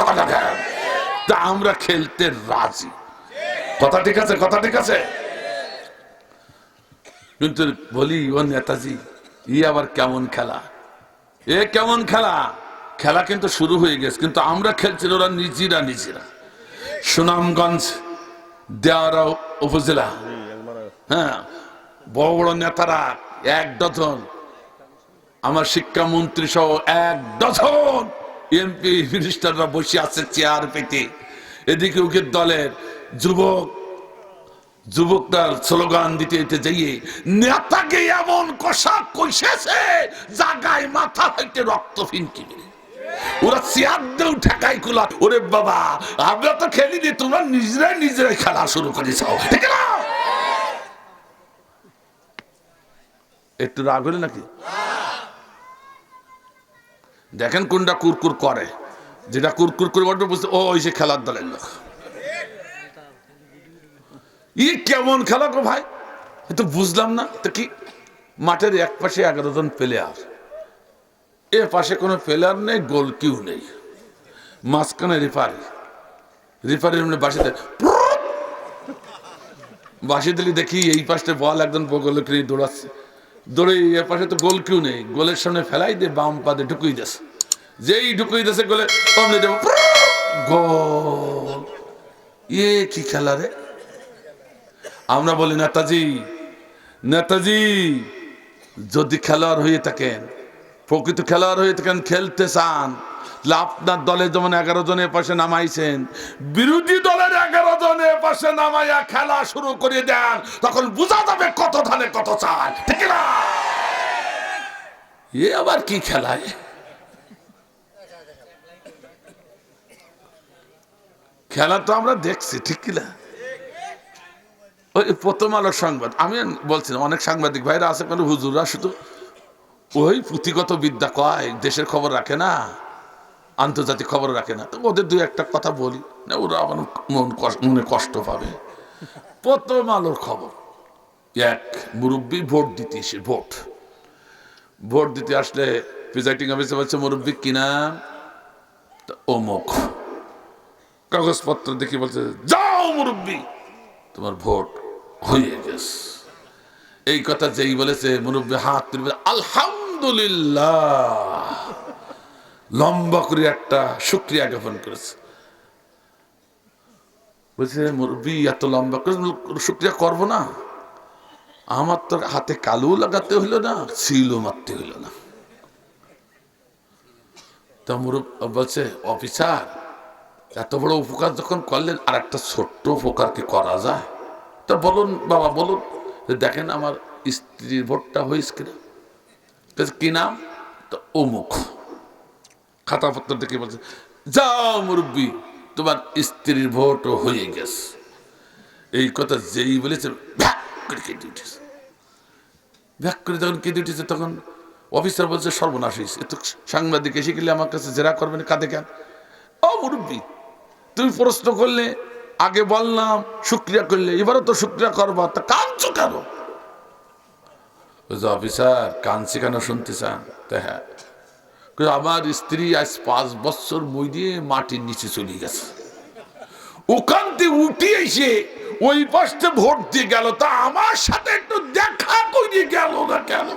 কথা তা আমরা খেলতে রাজি। কথা ঠিক আছে, কথা ঠিক আছে? কিন্তু বলি, ও নেতাজি, ই আবার কেমন খেলা? এ কেমন খেলা? খেলা কিন্তু শুরু হয়ে গেছে, কিন্তু আমরা খেলছি ওরা নিজেরা নিজেরা। সুনামগঞ্জ, দেওয়ারা উপজেলা। হ্যাঁ বড় বড় নেতারা, এক ডজন। আমার শিক্ষামন্ত্রী সহ এক ডজন। এমপি মিনিস্টাররা বসে আছে চেয়ার পেতে। এদিকে ওকে দলের যুবক যুবকটার স্লোগান দিতে দিতে যাইয়ে নেতাকে এমন কষা কষেছে, জাগায় মাথা হইতে রক্ত ফিনকি। ওরা চেয়ার দেও ঠেকাই কুলা ওরে বাবা, আমরা তো খেলি খেলিনি, তোমরা নিজেরাই নিজেরাই খেলা শুরু করেছ। ঠিক না? একটু রাগ হলে নাকি? দেখেন কোনটা কুরকুর করে। যেটা কুরকুর করে বলবে বুঝতে ও, ওই সে খেলার দলের লোক। ই, কেমন খেলা গো ভাই? তো বুঝলাম না। তো কি? মাঠের এক পাশে এগারো জন প্লেয়ার এ পাশে কোনো প্লেয়ার নেই গোল কিউ নেই। মাঝখানে রেফারি রেফারি বাসিতে বাসি দিলে দেখি এই পাশে বল একজন বগলে নিয়ে দৌড়াচ্ছে। দৌড়ে এ পাশে তো গোল কিউ নেই। গোলের সামনে ফেলাই দিয়ে বাম পাতে ঢুকুই দিয়েছে। যেই দিয়েছে গোলে অমনি দেব এ কি খেলা রে? আমরা বলি, নেতাজি নেতাজি, যদি খেলোয়াড় হয়ে থাকেন, প্রকৃত খেলোয়াড় হয়ে থাকেন, খেলতে চান আপনার দলে যেমন এগারো জনের পাশে নামাইছেন, বিরোধী দলের এগারো জনের পাশে নামাইয়া খেলা শুরু করে দেন, তখন বোঝা যাবে কত ধানে কত চাল। ঠিক না? এ আবার কি খেলায় খেলা তো আমরা দেখছি, ঠিক কিনা ওই প্রথম আলোর সংবাদ, আমি বলছিলাম, অনেক সাংবাদিক ভাইরা আছে কোনো হুজুররা শুধু, ওই পুঁথিগত বিদ্যা কয়, দেশের খবর রাখে না, আন্তর্জাতিক খবর রাখে না। তো ওদের দুই একটা কথা বলি, না, ওরা আমার মন মনে কষ্ট পাবে। প্রথম আলোর খবর, এক, মুরব্বী ভোট দিতে এসে, ভোট। ভোট দিতে আসলে, প্রিজাইডিং অফিসে বলছে, মুরব্বী কিনা অমুক। কাগজপত্র দেখি বলছে, যাও মুরব্বী, তোমার ভোট হয়ে গেছে। এই কথা যেই বলেছে, মুরব্বী হাত তুলে আলহামদুলিল্লাহ। লম্বা করে একটা শুক্রিয়া জ্ঞাপন করেছে। বলছে, মুরব্বী, এত লম্বা করে শুক্রিয়া করব না। আমার তো হাতে কালো লাগাতে হইল না, সিলও মারতে হইল না। তা মুরব বলছে, অফিসার এত বড় উপকার যখন করলেন আর একটা ছোট্ট উপকার কি করা যায়? তা বলুন, বাবা, বলুন। দেখেন আমার স্ত্রীর ভোটটা হয়েছে কিনা কি নাম? তো অমুক। খাতাপত্র দেখে বলছে, যাও মুরব্বী, তোমার স্ত্রীর ভোটও হয়ে গেছে। এই কথা যেই বলেছে, ভ্যাক করে উঠেছে। ভ্যাক করে যখন কেটে উঠেছে, তখন অফিসার বলছে, সর্বনাশ হয়েছে। এত সাংবাদিক এসে গেলে আমার কাছে জেরা করবেন, কাঁদে কেন? ও মুরব্বী তুমি প্রশ্ন করলে, আগে বললাম, শুক্রিয়া করলে, এবারও তো শুক্রিয়া করবা, তা কাঁদছো কেন? অফিসার, কাঁদছি কেন শুনতে চান? তা হ্যাঁ। আমার স্ত্রী আজ পাঁচ বছর মই দিয়ে মাটির নিচে চলে গেছে। ওখান থেকে উঠে এসে ওই পাশে ভোট দিয়ে গেল, তা আমার সাথে একটু দেখা করে গেল না কেন?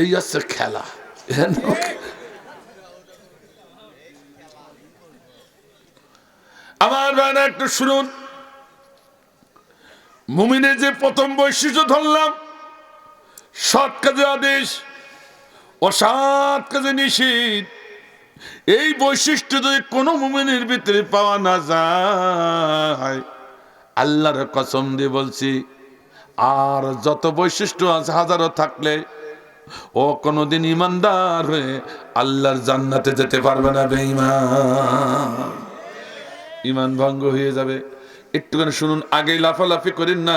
এই হচ্ছে খেলা। আমার ভাইরা, একটু শুনুন। মুমিনের যে প্রথম বৈশিষ্ট্য ধরলাম সৎ কাজে আদেশ অসৎ কাজে নিষেধ। এই বৈশিষ্ট্য যদি কোনো মুমিনের ভিতরে পাওয়া না যায়, আল্লাহর কসম দিয়ে বলছি, আর যত বৈশিষ্ট্য আছে, হাজারো থাকলে ও কোনোদিন ইমানদার হয়ে আল্লাহর জান্নাতে যেতে পারবে না, বেঈমান। ইমান ভঙ্গ হয়ে যাবে। একটুখানি শুনুন, আগেই লাফালাফি করেন না।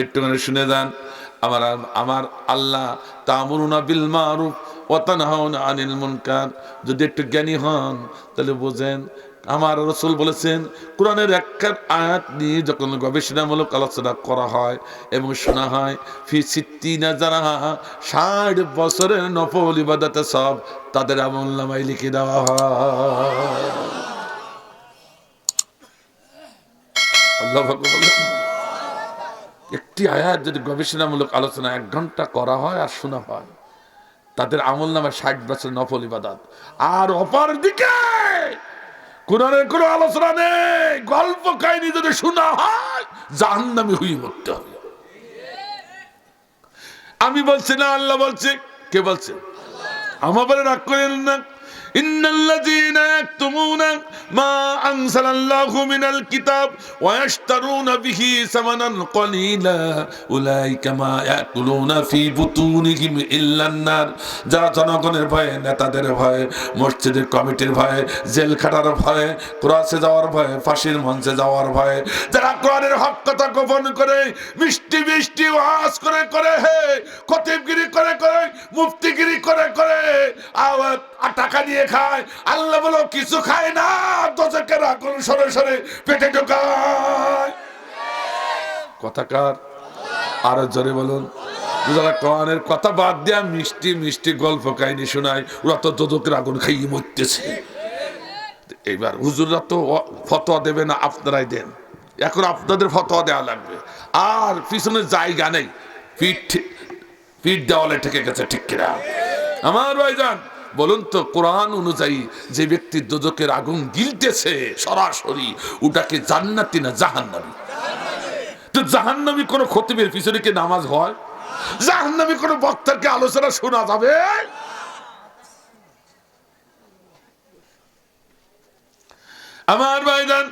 একটুখানি শুনে যান, আমার আমার আল্লাহ তামুরুনা বিল মারুফ ওয়াতানহাউনা আনিল মুনকার। যদি একটু জ্ঞানী হন, তাহলে বোঝেন আমার রসুল বলেছেন, কোরআনের একটা আয়াত নিয়ে যখন গবেষণামূলক আলোচনা করা হয় এবং শোনা হয়, ফি সিদ্দিনা যারা ষাট বছরের নফল ইবাদতে সব তাদের আমল নামায় লিখে দেওয়া হয়। একটি আয়াত যদি গবেষণামূলক আলোচনা এক ঘণ্টা করা হয় আর শোনা হয়, তাদের আমল নামে ষাট বছর নফল ইবাদত, আর অপর দিকে কোরআনের কোনো আলোচনা নেই, গল্প কাহিনী যদি শোনা হয়, জাহান্নামি হয়ে মরতে হবে। আমি বলছি না, আল্লাহ বলছে, কে বলছে? আমার রাগ করেন না। ইন্নাল্লাযীনা ইয়াকতুমুনা মা আনজালাল্লাহু মিনাল কিতাব ওয়া ইয়াশতারুনা বিহি সামানান কলিলা উলাইকা মা ইয়াকুলুনা ফি বুতুনিহিম ইল্লান নার। যারা জনগণের ভয়ে, নেতাদের ভয়ে, মসজিদের কমিটির ভয়ে জেল খাটার ভয়ে, ক্রসে যাওয়ার ভয়ে, ফাঁসির মঞ্চে যাওয়ার ভয়ে, যারা কোরআনের হক কথা গোপন করে, মিষ্টি মিষ্টি ওয়াজ করে করে, হে, খতিবগিরি করে করে, মুফতিগিরি করে করে, আওয়াজ আর টাকা দিয়ে খায়। আল্লাহ বলো কিছু খায় না দোজকের আগুন সরে সরে পেটে ঢোকায়। কথাকার আরও জোরে বলুন। যারা কোরআনের কথা বাদ দিয়া মিষ্টি মিষ্টি গল্প কাহিনী শোনায়। ওরা তো দোজকের আগুন খাইয়ে মরতেছে। এবার হুজুররা তো ফতোয়া দেবে না, আপনারাই দেন। এখন আপনাদের ফতোয়া দেওয়া লাগবে। আর পিছনে জায়গা নেই। পিঠ পিঠ দেওয়ালে ঠেকে গেছে, ঠিক কিনা? আমার ভাইজান বলুন তো, কোরআন অনুযায়ী যে ব্যক্তি দোজকের আগুন গিলতেছে, সরাসরি ওটাকে জান্নাতি না জাহান্নামি? তো জাহান্নামি কোনো খতিবের পিছনে কি নামাজ হয়? জাহান্নামি কোনো বক্তাকে আলোচনা শোনা যাবে? আমার ভাইজান,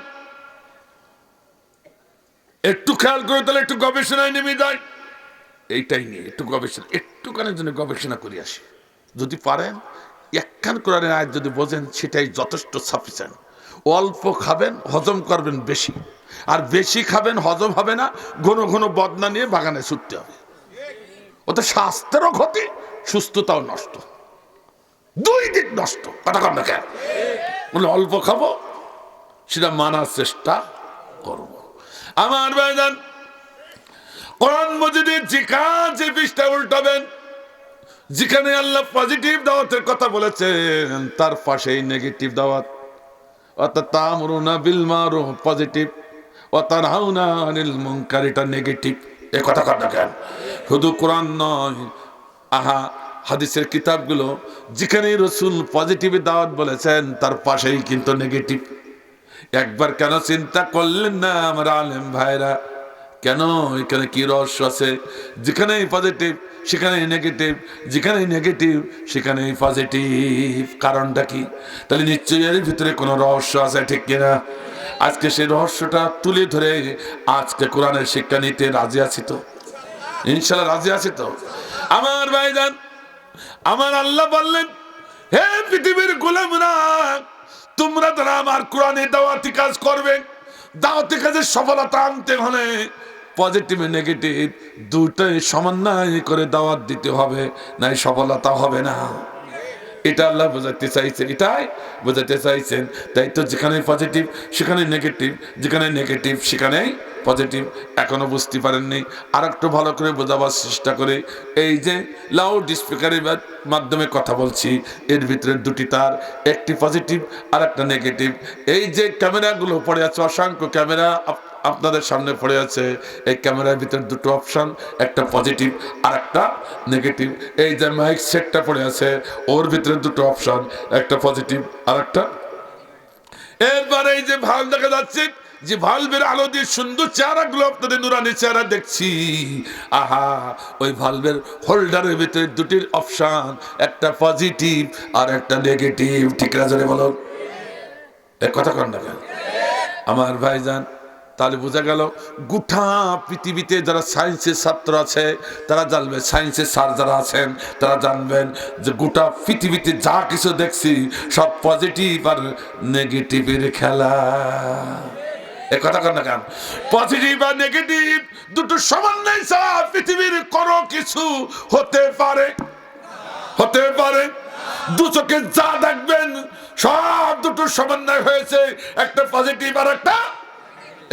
একটু খেয়াল করে তাহলে একটু গবেষণায় নেমে যায় এইটাই নিয়ে একটু গবেষণা একটুখানের জন্য গবেষণা করে আসি। যদি পারেন একখান কোরআনের আয়াত যদি বোঝেন, সেটাই যথেষ্ট সাফিসিয়েন্ট অল্প খাবেন, হজম করবেন বেশি। আর বেশি খাবেন, হজম হবে না, ঘন ঘন বদনা নিয়ে বাগানে ছুটতে হবে। ওতে স্বাস্থ্যেরও ক্ষতি, সুস্থতাও নষ্ট। দুই দিক নষ্ট, কথা কর না কেন? বলে, অল্প খাব, সেটা মানার চেষ্টা করব। আমার ভাইজান, কোরআন মজিদের জিকা যে পৃষ্ঠা উল্টাবেন যেখানে আল্লাহ পজিটিভ দাওয়াতের কথা বলেছেন, তার পাশেই নেগেটিভ দাওয়াত। অর্থাৎ তামরুনা বিল মারুফ পজিটিভ ও তানহাউনা আনিল মুনকার, এটা নেগেটিভ এ কথা কথা কেন? শুধু কোরআন নয়, আহা, হাদিসের কিতাবগুলো যেখানে রসুল পজিটিভ দাওয়াত বলেছেন, তার পাশেই কিন্তু নেগেটিভ একবার কেন চিন্তা করলেন না আমার আলেম ভাইরা? কেন? এখানে কি রহস্য আছে? যেখানেই পজিটিভ সেখানে নেগেটিভ যেখানে নেগেটিভ সেখানে পজিটিভ কারণটা কি? তাহলে নিশ্চয়ই এর ভিতরে কোনো রহস্য আছে ঠিক কিনা? আজকে সেই রহস্যটা তুলে ধরে আজকে কোরআনের শিক্ষা নিতে রাজি আছি তো? ইনশাল্লাহ রাজি আছি তো? আমার ভাইজান, আমার আল্লাহ বললেন, হে পৃথিবীর গোলামরা, তোমরা তারা আমার কোরআনে দাওয়াতি কাজ করবে, দাওয়াতি কাজের সফলতা আনতে হলে পজিটিভ নেগেটিভ দুটোই সমন্বয় করে দাওয়াত দিতে হবে, নাই সফলতা হবে না। এটা আল্লাহ বোঝাতে চাইছেন এটাই বোঝাতে চাইছেন। তাই তো যেখানে পজিটিভ সেখানে নেগেটিভ যেখানে নেগেটিভ সেখানেই পজিটিভ এখনও বুঝতে পারেননি। আর একটু ভালো করে বোঝাবার চেষ্টা করে, এই যে লাউড স্পিকারের মাধ্যমে কথা বলছি, এর ভিতরে দুটি তার, একটি পজিটিভ আর একটা নেগেটিভ এই যে ক্যামেরাগুলো পড়ে আছে, অসংখ্য ক্যামেরা আপনাদের সামনে পড়ে আছে, এই ক্যামেরার ভিতরে দুটো অপশন, একটা পজিটিভ আর একটা নেগেটিভ। এই যে মাইক সেটটা পড়ে আছে, ওর ভিতরে দুটো অপশন, একটা পজিটিভ আর একটা। এরপরে এই যে ভালো দেখা যাচ্ছে, যে ভালভের আলো দিয়ে সুন্দর চেহারাগুলো আপনাদের নুরানি চেহারা দেখছি। আহা, ওই ভালভের হোল্ডারের ভিতরে দুটির অপশন, একটা পজিটিভ আর একটা নেগেটিভ। ঠিক রাজনে বলো? কথা কর না কেন? আমার ভাইজান তাহলে বোঝা গেল গোটা পৃথিবীতে যারা সায়েন্সের ছাত্র আছে, তারা জানবে, সায়েন্সের স্যার যারা আছেন, তারা জানবেন যে গোটা পৃথিবীতে যা কিছু দেখছি, সব পজিটিভ আর নেগেটিভের খেলা। কথা কর না কেন? পজিটিভ আর নেগেটিভ দুটো সমন্বয় ছাড়া পৃথিবীর কোনো কিছু হতে পারে? হতে পারে। দু চোখে যা দেখবেন, সব দুটো সমন্বয় হয়েছে। একটা পজিটিভ আর একটা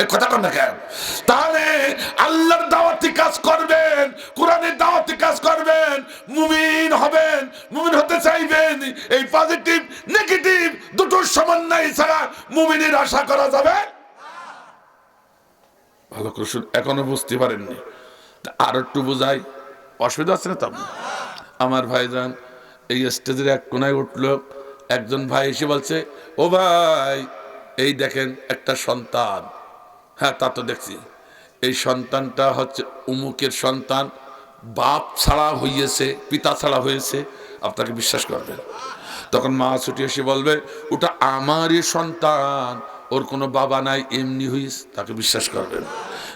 কথা কন না কেন তাহলে আল্লাহর দাওয়াতি কাজ করবেন, কোরআনের দাওয়াতি কাজ করবেন, মুমিন হবেন, মুমিন হতে চাইবেন। এই পজিটিভ নেগেটিভ দুটোর সমন্বয় ছাড়া মুমিনের আশা করা যাবে? ভালো করে এখনও বুঝতে পারেননি। আর একটু বোঝাই। অসুবিধা আছে না তো? আমার ভাইজান, এই স্টেজের এক কোনায় উঠল। একজন ভাই এসে বলছে, ও ভাই, এই দেখেন একটা সন্তান। হ্যাঁ তা তো দেখছি। এই সন্তানটা হচ্ছে উমুকের সন্তান। বাপ ছাড়া হইয়েছে, পিতা ছাড়া হয়েছে, আপনাকে বিশ্বাস করবেন। তখন মা ছুটি এসে বলবে, ওটা আমারই সন্তান, ওর কোনো বাবা নাই, এমনি হইস। তাকে বিশ্বাস করবেন।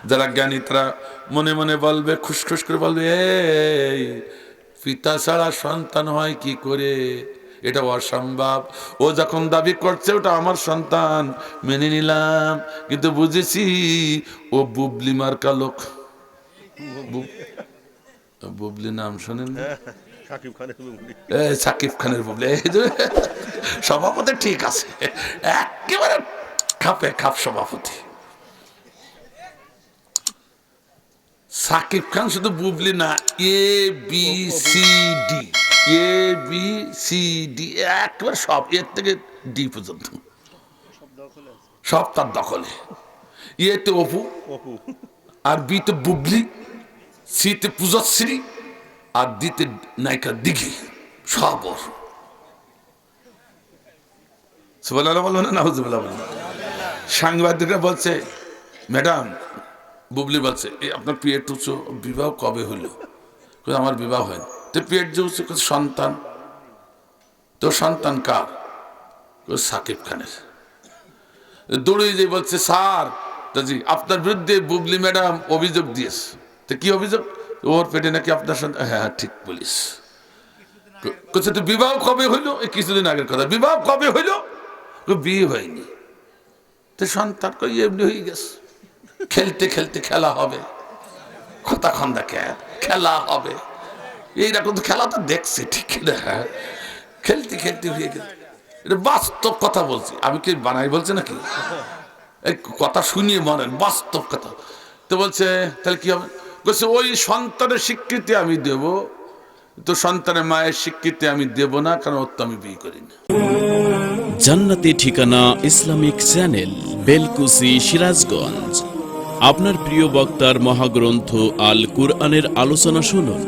যারা জ্ঞানী তারা মনে মনে বলবে খুশখুস করে বলবে, এই, পিতা ছাড়া সন্তান হয় কি করে? এটা অসম্ভব ও যখন দাবি করছে ওটা আমার সন্তান মেনে নিলাম। কিন্তু বুঝেছি ও বুবলি মার্কা লোক। বুবলি নাম শোনেন? সাকিব খানের বুবলি। সভাপতি ঠিক আছে। একেবারে খাপে খাপ সভাপতি। সাকিব খান শুধু বুবলি না A B C D. A B C D একেবারে সব এর থেকে ডি পর্যন্ত। সব তার দখলে। ইয়েতে অপু আর বিতে বুবলি সিতে পূজাশ্রী আর দিতে নায়িকা দিঘি। সব ওর। সুবহানাল্লাহ বলবেন না নাউজুবিল্লাহ বলবেন সাংবাদিকরা বলছে ম্যাডাম বুবলি বলছে এই আপনার পিএড উঁচু বিবাহ কবে হইল কই, আমার বিবাহ হয়নি। তো পিএড যে সন্তান। তো সন্তান কার? সাকিব খানের। দৌড়ে যে বলছে, স্যার দাজি আপনার বিরুদ্ধে বুবলি ম্যাডাম অভিযোগ দিয়েছে। তো কি অভিযোগ? ওর পেটে নাকি আপনার সন্তান হ্যাঁ হ্যাঁ ঠিক বলিস। তো বিবাহ কবে হইল? কিছুদিন আগের কথা। বিবাহ কবে হইল? বিয়ে হয়নি। তো সন্তান কই, এমনি হয়ে গেছে। খেলতে খেলতে খেলা হবে। কথা খন্দা খেলা হবে। এইরকম তো খেলা তো দেখছি, ঠিক না? খেলতে খেলতে হয়ে গেছে। এটা বাস্তব কথা বলছি। আমি কি বানাই বলছি নাকি? কথা শুনিয়ে মনে বাস্তব কথা। তো বলছে, তাহলে কি হবে? বলছে, ওই সন্তানের স্বীকৃতি আমি দেব। তো সন্তানের মায়ের স্বীকৃতি আমি দেব না, কারণ ওর তো আমি বিয়ে করি না। জান্নাতি ঠিকানা ইসলামিক চ্যানেল, বেলকুসি, সিরাজগঞ্জ। আপনার প্রিয় বক্তার মহাগ্রন্থ আল কুরআনের আলোচনা শুনুন।